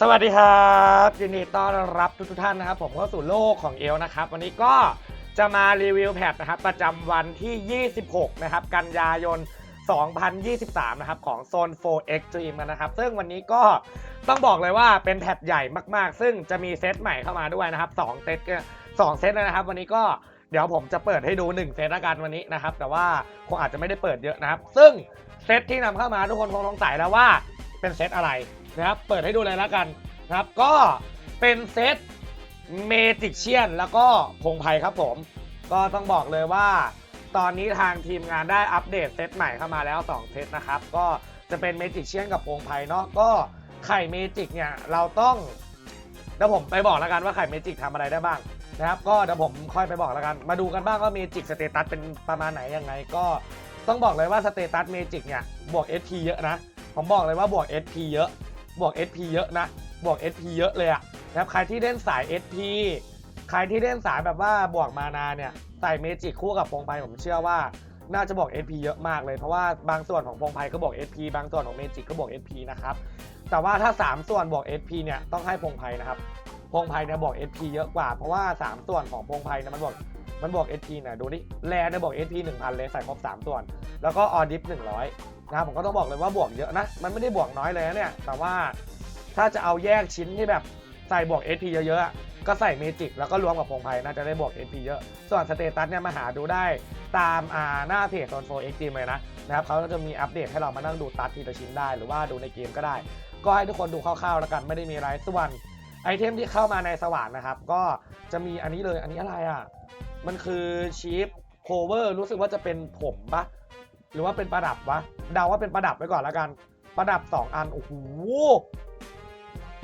สวัสดีครับยินดีต้อนรับทุกท่านนะครับผมเข้าสู่โลกของเอลนะครับ วันนี้ก็จะมารีวิวแพทนะครับ ประจำวันที่ 26 นะครับ กันยายน 2023 นะครับ ของโซน4 Extreme กันนะครับ ซึ่งวันนี้ก็ต้องบอกเลยว่าเป็นแพทใหญ่มากๆ ซึ่งจะมีเซตใหม่เข้ามาด้วยนะครับ 2 เซตสองเซตนะครับ วันนี้ก็เดี๋ยวผมจะเปิดให้ดู 1 เซตละกันวันนี้นะครับ แต่ว่าคงอาจจะไม่ได้เปิดเยอะนะครับ ซึ่งเซตที่นำเข้ามาทุกคนคงสงสัยแล้วว่าเป็นเซตอะไร นะครับเปิดให้ดูเลยละกันนะครับก็เป็นเซตเมจิกเชียนแล้วก็พงไพครับผม ก็ต้องบอกเลยว่า ตอนนี้ทางทีมงานได้อัปเดตเซตใหม่เข้ามาแล้ว 2 เซตนะครับ ก็จะเป็นเมจิกเชียนกับพงไพเนาะก็ไข่เมจิกเนี่ยเราต้องเดี๋ยวผมไปบอกแล้วกันว่าไข่เมจิกทำอะไรได้บ้างนะครับ ก็เดี๋ยวผมค่อยไปบอกแล้วกัน มาดูกันบ้างว่าเมจิกสเตตัสเป็นประมาณไหนยังไง ก็ต้องบอกเลยว่าสเตตัสเมจิกเนี่ยบวก SP เยอะนะ ผมบอกเลยว่าบวก SP เยอะ บวก SP เยอะนะ บวก SP เยอะเลยอะนะครับใครที่เล่นสาย SP ใครที่เล่นสายแบบว่าบวกมานาเนี่ยใส่เมจิกคู่กับพงไพผมเชื่อว่าน่าจะบวก SP เยอะมากเลยเพราะว่าบางส่วนของพงไพก็บวก SP บางส่วนของเมจิกก็บวก SP นะครับแต่ว่าถ้า 3 ส่วนบวก SP เนี่ยต้องให้พงไพนะครับพงไพเนี่ยบวก SP เยอะกว่าเพราะว่า 3 ส่วนของพงไพเนี่ยมันบวกมันบวก SP นี่ยดูนี่แรเนี่ยบวก SP 1000 เลยใส่ครบ 3 ส่วน แล้วก็ออดิฟ100 นะครับผมก็ต้องบอกเลยว่าบวกเยอะนะ มันไม่ได้บวกน้อยเลยนะเนี่ย แต่ว่าถ้าจะเอาแยกชิ้นที่แบบใส่บวก SP เยอะๆ ก็ใส่เมจิกแล้วก็รวมกับพงไพน่าจะได้บวก SP เยอะ ส่วนสเตตัสเนี่ยมาหาดูได้ตามอ่าหน้าเพจโซนโฟเอ็กซ์ทีมเลยนะนะครับเขาก็จะมีอัปเดตให้เรามานั่งดูตัดทีละชิ้นได้หรือว่าดูในเกมก็ได้ ก็ให้ทุกคนดูคร่าวๆแล้วกันไม่ได้มีอะไรส่วนไอเทมที่เข้ามาในสว่านนะครับ ก็จะมีอันนี้เลยอันนี้อะไรอะมันคือชีฟโคเวอร์รู้สึกว่าจะเป็นผมปะ รือว่าเป็นประดับวะเดาว่าเป็นประดับไว้ก่อนล้วกัน ประดับ 2 อันโอ้โห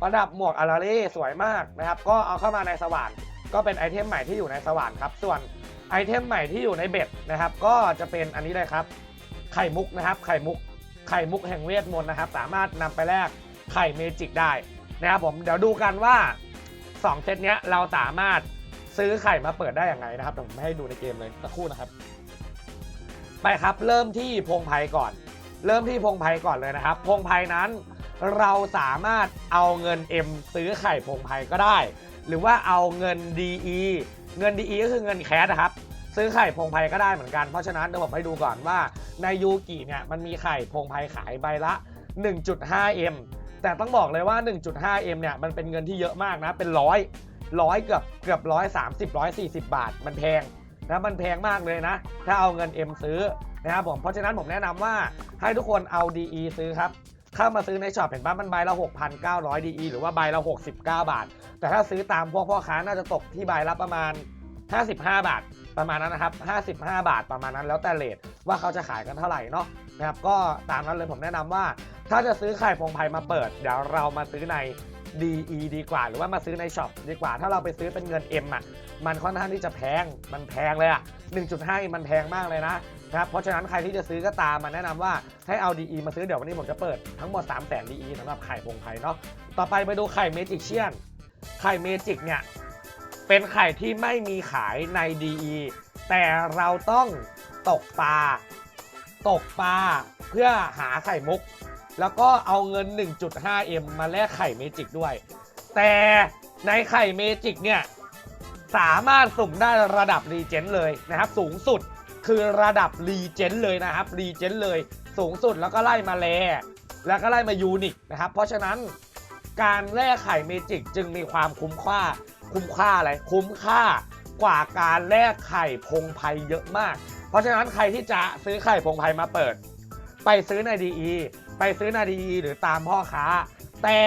ประดับหมวกอาราเล่สวยมากนะครับ ก็เอาเข้ามาในสว่านก็เป็นไอเทมใหม่ที่อยู่ในสว่านครับ ส่วนไอเทมใหม่ที่อยู่ในเบ็ดนะครับ ก็จะเป็นอันนี้เลยครับ ไข่มุกนะครับ ไข่มุก ไข่มุกแห่งเวทมนต์นะครับ สามารถนำไปแลกไข่เมจิกได้นะครับผมเดี๋ยวดูกันว่า 2 เซตเนี้ยเราสามารถซื้อไข่มาเปิดได้อย่างไรนะครับเดี๋ยวผมให้ดูในเกมเลยสักครู่นะครับ ไปครับเริ่มที่พงไพก่อน เริ่มที่พงไพก่อนเลยนะครับ พงไพนั้นเราสามารถเอาเงิน M ซื้อไข่พงไพก็ได้ หรือว่าเอาเงิน DE เงิน DE ก็คือเงินแคสนะครับ ซื้อไข่พงไพก็ได้เหมือนกัน เพราะฉะนั้นเดี๋ยวผมให้ดูก่อนว่าในยูกิเนี่ยมันมีไข่พงไพขายใบละ 1.5M แต่ต้องบอกเลยว่า 1.5M เนี่ยมันเป็นเงินที่เยอะมากนะ เป็นร้อยร้อยเกือบเกือบร้อยสามสิบร้อยสี่สิบบาท มันแพง นะมันแพงมากเลยนะ ถ้าเอาเงิน M ซื้อนะครับผมเพราะฉะนั้นผมแนะนำว่าให้ทุกคนเอา DE ซื้อครับเข้ามาซื้อในช็อปเห็นป่ะมันใบละ 6,900 DE หรือว่าใบละ 69 บาท แต่ถ้าซื้อตามพวกพ่อค้าน่าจะตกที่ใบละประมาณ 55 บาท ประมาณนั้นนะครับ 55 บาทประมาณนั้นแล้วแต่เลทว่าเขาจะขายกันเท่าไหร่เนาะนะครับก็ตามนั้นเลยผมแนะนำว่า ถ้าจะซื้อไข่พงไพมาเปิด เดี๋ยวเรามาซื้อใน DE ดีกว่า หรือว่ามาซื้อในช็อปดีกว่า ถ้าเราไปซื้อเป็นเงิน M อะ มันค่อนข้างที่จะแพง มันแพงเลยอะ 1.5 มันแพงมากเลยนะนะครับ เพราะฉะนั้นใครที่จะซื้อก็ตามมาแนะนำว่าให้เอา DE มาซื้อเดี๋ยววันนี้ผมจะเปิดทั้งหมด 3 0 0 0 0 DE สำหรับไข่พงไพเนาะ ต่อไปไปดูไข่เมจิกเชียน ไข่เมจิกเนี่ยเป็นไข่ที่ไม่มีขายใน DE แต่เราต้องตกปลา ตกปลาเพื่อหาไข่มุก แล้วก็เอาเงิน 1.5M มาแลกไข่เมจิกด้วย แต่ในไข่เมจิกเนี่ย สามารถสุ่มได้ระดับรีเจนเลยนะครับ สูงสุดคือระดับรีเจนเลยนะครับรีเจนเลย สูงสุดแล้วก็ไล่มาแลแล้วก็ไล่มายูนิคนะครับ เพราะฉะนั้นการแลกไข่เมจิกจึงมีความคุ้มค่า คุ้มค่าอะไร คุ้มค่ากว่าการแลกไข่พงไพเยอะมาก เพราะฉะนั้นใครที่จะซื้อไข่พงไพมาเปิด ไปซื้อใน DE ไปซื้อใน DE หรือตามพ่อค้า แต่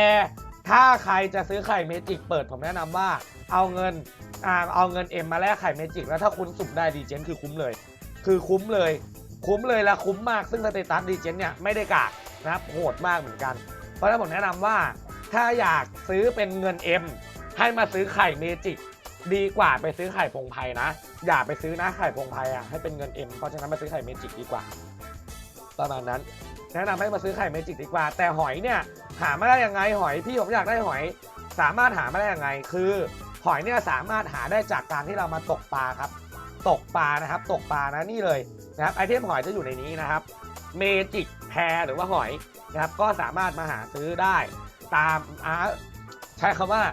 ถ้าใครจะซื้อไข่เมจิกเปิดผมแนะนำว่า เอาเงิน อ่าเอาเงิน M มมาแลกไข่เมจิกแล้วถ้าคุณสุ่มได้ดีเจนคือคุ้มเลย คือคุ้มเลย คุ้มเลยและคุ้มมากซึ่งสเตตัสดีเจนเนี่ยไม่ได้กากนะครับโหดมากเหมือนกัน เพราะฉะนั้นผมแนะนำว่า ถ้าอยากซื้อเป็นเงิน M ให้มาซื้อไข่เมจิกดีกว่าไปซื้อไข่พงไพนะ อย่าไปซื้อนะไข่พงไพอะให้เป็นเงิน M เพราะฉะนั้นมาซื้อไข่เมจิกดีกว่า ประมาณนั้น แนะนำให้มาซื้อไข่เมจิกดีกว่า แต่หอยเนี่ยหาไม่ได้ยังไงหอยพี่ผมอยากได้หอย สามารถหาไม่ได้ยังไงคือ หอยเนี่ยสามารถหาได้จากการที่เรามาตกปลาครับ ตกปลานะครับ ตกปลานะนี่เลยนะครับไอเทมหอยจะอยู่ในนี้นะครับเมจิกแพรหรือว่าหอยนะครับก็สามารถมาหาซื้อได้ตามอ่าใช้คำว่า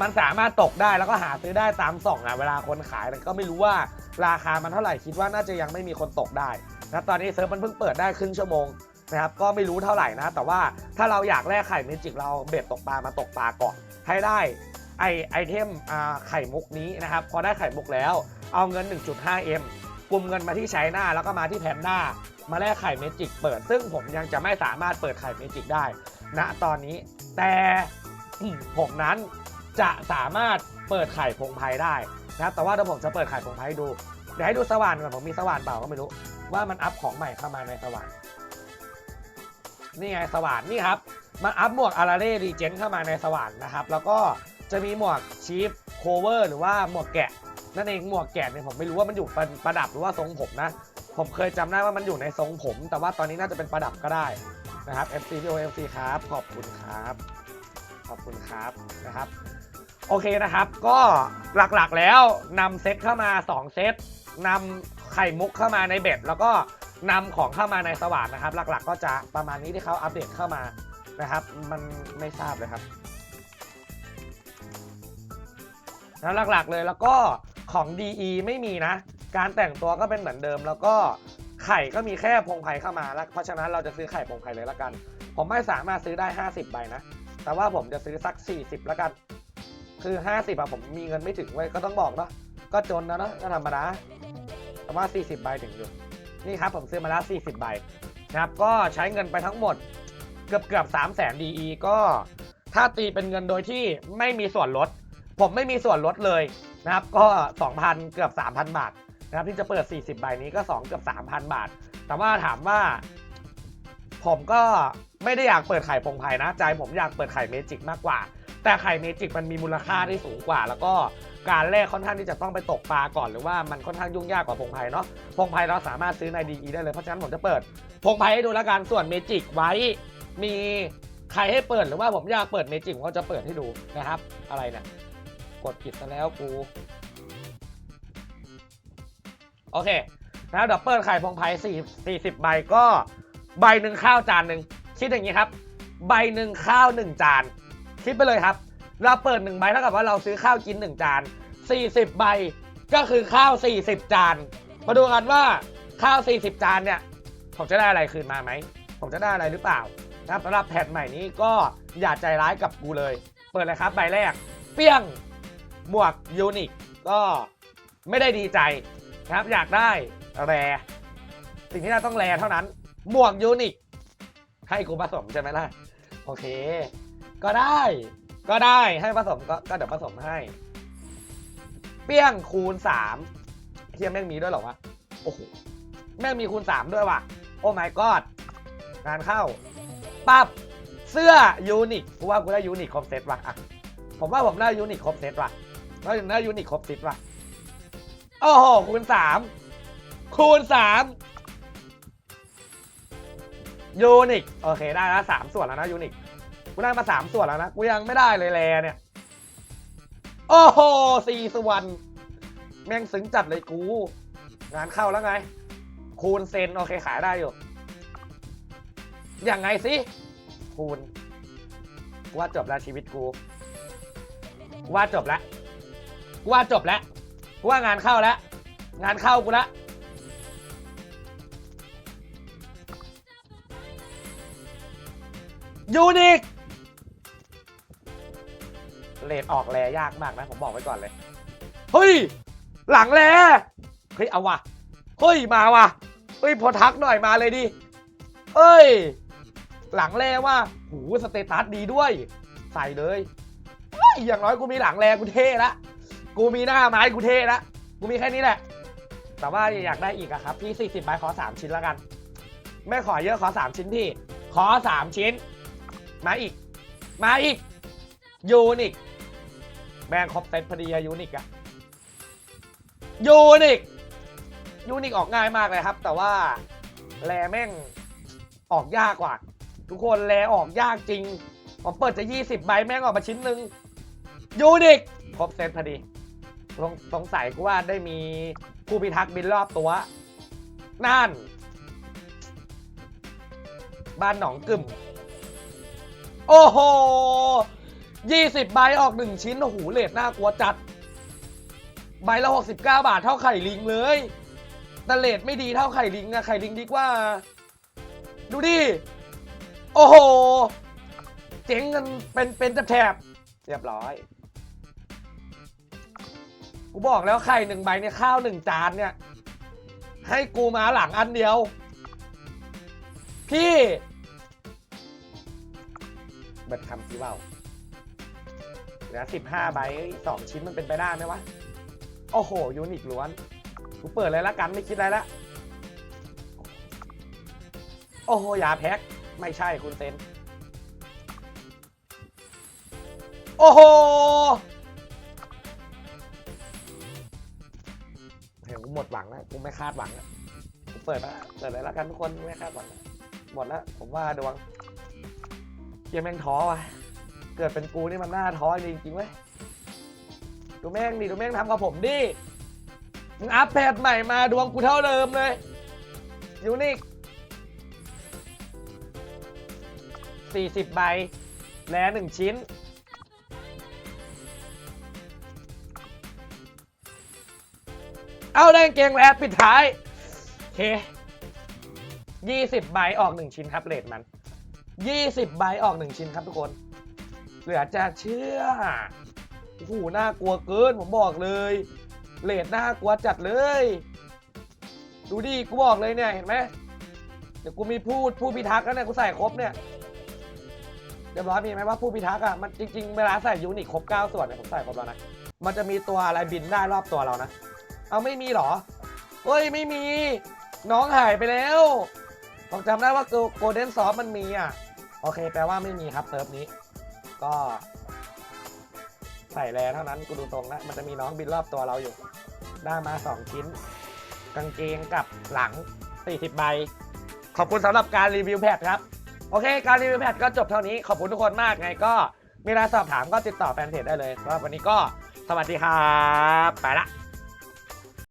มันสามารถตกได้แล้วก็หาซื้อได้ตามส่องอะเวลาคนขายก็ไม่รู้ว่าราคามันเท่าไหร่คิดว่าน่าจะยังไม่มีคนตกได้นะตอนนี้เซิร์ฟมันเพิ่งเปิดได้ครึ่งชั่วโมงนะครับก็ไม่รู้เท่าไหร่นะ แต่ว่าถ้าเราอยากแลกไข่เมจิกเราเบ็ดตกปลามาตกปลาก่อนให้ได้ ไอไอเทมไข่มุกนี้นะครับ พอได้ไข่มุกแล้ว เอาเงิน 1.5M กลุ่มเงินมาที่ใช้หน้าแล้วก็มาที่แพนด้ามาแลกไข่เมจิกเปิด ซึ่งผมยังจะไม่สามารถเปิดไข่เมจิกได้ณตอนนี้ แต่ผมนั้นจะสามารถเปิดไข่พงไพรได้นะครับแต่ว่าเดี๋ยวผมจะเปิดไข่พงไพรให้ดูเดี๋ยวให้ดูสว่านก่อนผมมีสว่านเปล่าก็ไม่รู้ ว่ามันอัพของใหม่เข้ามาในสว่านนี่ไงสว่านนี่ครับมันอัพหมวกอาราเร่รีเจนเข้ามาในสว่านนะครับ แล้วก็ จะมีหมวกชีฟโคเวอร์หรือว่าหมวกแกะ นั่นเองหมวกแกะเนี่ยผมไม่รู้ว่ามันอยู่ประประดับหรือว่าทรงผมนะ ผมเคยจำได้ว่ามันอยู่ในทรงผม แต่ว่าตอนนี้น่าจะเป็นประดับก็ได้นะครับ FC พี่โอ FC ครับ ขอบคุณครับ ขอบคุณครับนะครับ โอเคนะครับก็หลักๆแล้วนำเซตเข้ามา 2 เซตนำไข่มุกเข้ามาในเบ็ดแล้วก็นำของเข้ามาในสว่านนะครับ หลักๆ ก็จะประมาณนี้ที่เขาอัปเดตเข้ามานะครับ มันไม่ทราบเลยครับ แล้วหลักๆเลยแล้วก็ของ DE ไม่มีนะ การแต่งตัวก็เป็นเหมือนเดิม แล้วก็ไข่ก็มีแค่พงไพรเข้ามาแล้วเพราะฉะนั้นเราจะซื้อไข่พงไพรเลยละกัน ผมไม่สามารถซื้อได้ 50ใบนะ แต่ว่าผมจะซื้อสัก 40ละกัน คือ 50อะผมมีเงินไม่ถึงเว้ก็ต้องบอกเนาะก็จนนะเนาะก็ธรรมดาแต่ว่า 40ใบถึงอยู่นี่ครับผมซื้อมาแล้ว 40ใบนะครับก็ใช้เงินไปทั้งหมดเกือบเกือบ3 0 0 0 0 0 DE ก็ถ้าตีเป็นเงินโดยที่ไม่มีส่วนลด ผมไม่มีส่วนลดเลยนะครับก็ 2,000 เกือบ 3,000 บาทนะครับที่จะเปิด 40 ใบนี้ก็ 2 เกือบ 3,000 บาท แต่ว่าถามว่า ผมก็ไม่ได้อยากเปิดไข่พงไพรนะ ใจผมอยากเปิดไข่เมจิกมากกว่า แต่ไข่เมจิกมันมีมูลค่าที่สูงกว่า แล้วก็การแลกค่อนข้างที่จะต้องไปตกปลาก่อนหรือว่ามันค่อนข้างยุ่งยากกว่าพงไพรเนาะพงไพรเราสามารถซื้อในดีได้เลยเพราะฉะนั้นผมจะเปิดพงไพรให้ดูแล้วกันส่วนเมจิกไว้มีใครให้เปิดหรือว่าผมอยากเปิดเมจิกผมก็จะเปิดให้ดูนะครับ อะไรเนี่ย กดผิดซะแล้วกู โอเค แล้วเดี๋ยวเปิดไข่พงไพรสี่สี่สิบใบก็ใบหนึ่งข้าวจานหนึ่งคิดอย่างนี้ครับ ใบหนึ่งข้าวหนึ่งจาน คิดไปเลยครับ เราเปิดหนึ่งใบเท่ากับว่าเราซื้อข้าวกินหนึ่งจานสี่สิบใบก็คือข้าวสี่สิบจาน มาดูกันว่าข้าวสี่สิบจานเนี่ย ผมจะได้อะไรคืนมาไหม ผมจะได้อะไรหรือเปล่านะครับสำหรับแพทใหม่นี้ก็อย่าใจร้ายกับกูเลย เปิดเลยครับใบแรก เปี้ยง หมวกยูนิคก็ไม่ได้ดีใจนะครับอยากได้แรสิ่งที่เราต้องแรเท่านั้นหมวกยูนิคให้กูผสมใช่ไหมล่ะ โอเค ก็ได้ ก็ได้ให้ผสมก็ก็เดี๋ยวผสมให้ เปี้ยงคูณสามเทียมแม่งมีด้วยหรอวะโอ้โหแม่งมีคูณสามด้วยว่ะ โอ้ my god งานเข้าปั๊บเสื้อยูนิคกูว่ากูได้ยูนิคครบเซตว่ะอะผมว่าผมได้ยูนิคครบเซตว่ะ แล้วได้ยูนิคครบเซตว่ะโอ้โหคูณสามคูณสามยูนิคโอเคได้แล้วสามส่วนแล้วนะยูนิคกูได้มาสามส่วนแล้วนะ กูยังไม่ได้เลยแลเนี่ย โอ้โหสี่ส่วน แม่งซึ้งจัดเลยกู งานเข้าแล้วไง คูณเซนโอเคขายได้อยู่ยังไงสิ คูณกูว่าจบแล้วชีวิตกูกูว่าจบแล้ว กูว่าจบแล้วกูว่างานเข้าแล้วงานเข้ากูล้วยูนิคเลดออกแลยากมากนะ ผมบอกไว้ก่อนเลย เฮ้ย หลังแลเฮ้ย เอาว่ะ เฮ้ย มาว่ะ เฮ้ย พอทักหน่อยมาเลยดิเฮ้ย หลังแลว่าหูสเตตัสดีด้วย ใส่เลยเฮ้ยอย่างน้อยกูมีหลังแลกูเท่ละ กูมีหน้าไม้กูเท่ละกูมีแค่นี้แหละ แต่ว่าอยากได้อีกอะครับพี่40ใบขอ 3 ชิ้นแล้วกัน ไม่ขอเยอะขอ 3 ชิ้นพี่ ขอ 3 ชิ้น มาอีก มาอีก ยูนิคแบงครบเซตพอดีอะยูนิคอะยูนิคยูนิคออกง่ายมากเลยครับ แต่ว่าแลแม่งออกยากกว่า ทุกคนแลออกยากจริง ผมเปิดจะ 20 ใบแม่งออกมาชิ้นหนึ่งยูนิคครบเซตพอดี สงสงสัยกูว่าได้มีผู้พิทักษ์บินรอบตัวนั่นบ้านหนองกึ่ม โอ้โหยี่สิบใบออกหนึ่งชิ้น โอ้โหเลทน่ากลัวจัด ใบละหกสิบเก้าบาทเท่าไข่ลิงเลย แต่เลทไม่ดีเท่าไข่ลิงอะไข่ลิงดีกว่า ดูดิ โอ้โห เจ๋งกันเป็นเป็นแถบเรียบร้อย กูบอกแล้วไข่หนึ่งใบเนี่ยข้าวหนึ่งจานเนี่ย ให้กูมาหลังอันเดียว พี่ เบิดคำที่เว่าเหลือสิบห้าใบสองชิ้นมันเป็นไปได้ไหมวะ โอ้โห ยูนิคล้วน กูเปิดเลยละกันไม่คิดอะไรละ โอ้โห ยาแพ็ค ไม่ใช่คุณเซน โอ้โห เห็นกูหมดหวังแล้วกูไม่คาดหวังแล้วกูเปิดละเปิดเลยละกันทุกคนไม่คาดหวังแล้วหมดแล้วผมว่าดวงเกียแม่งท้อว่ะ เกิดเป็นกูนี่มันน่าท้อจริงๆเว้ยดูแม่งดิดูแม่งทำกับผมดิมึงอัพแพดใหม่มาดวงกูเท่าเดิมเลยยูนิคสี่สิบใบ แลหนึ่งชิ้น เอาได้กางเกงแลปิดท้ายโอเคยี่สิบใบออกหนึ่งชิ้นครับเลทมันยี่สิบใบออกหนึ่งชิ้นครับทุกคน เหลือจะเชื่อโอ้โหน่ากลัวเกินผมบอกเลยเลดน่ากลัวจัดเลย ดูดิกูบอกเลยเนี่ยเห็นไหมเดี๋ยวกูมีพูดผู้พิทักษ์แล้วเนี่ยกูใส่ครบเนี่ยเรียบร้อยมีไหมว่าผู้พิทักษ์อะมันจริงๆเวลาใส่ยูนิคครบ9ส่วนเนี่ยผมใส่ครบแล้วนะมันจะมีตัวอะไรบินได้รอบตัวเรานะ เอาไม่มีหรอเฮ้ยไม่มี น้องหายไปแล้วผมจำได้ว่าโกลเด้นซอฟมันมีอะ โอเค แปลว่าไม่มีครับเซิร์ฟนี้ ก็ ใส่แลเท่านั้นกูดูตรงแล้วมันจะมีน้องบินรอบตัวเราอยู่ ได้มา 2 ชิ้น กางเกงกับหลัง 40 ใบ ขอบคุณสำหรับการรีวิวแพทครับ โอเค การรีวิวแพทก็จบเท่านี้ ขอบคุณทุกคนมากไงก็มีอะไรสอบถามก็ติดต่อแฟนเพจได้เลยสำหรับวันนี้ก็สวัสดีครับ ไปละ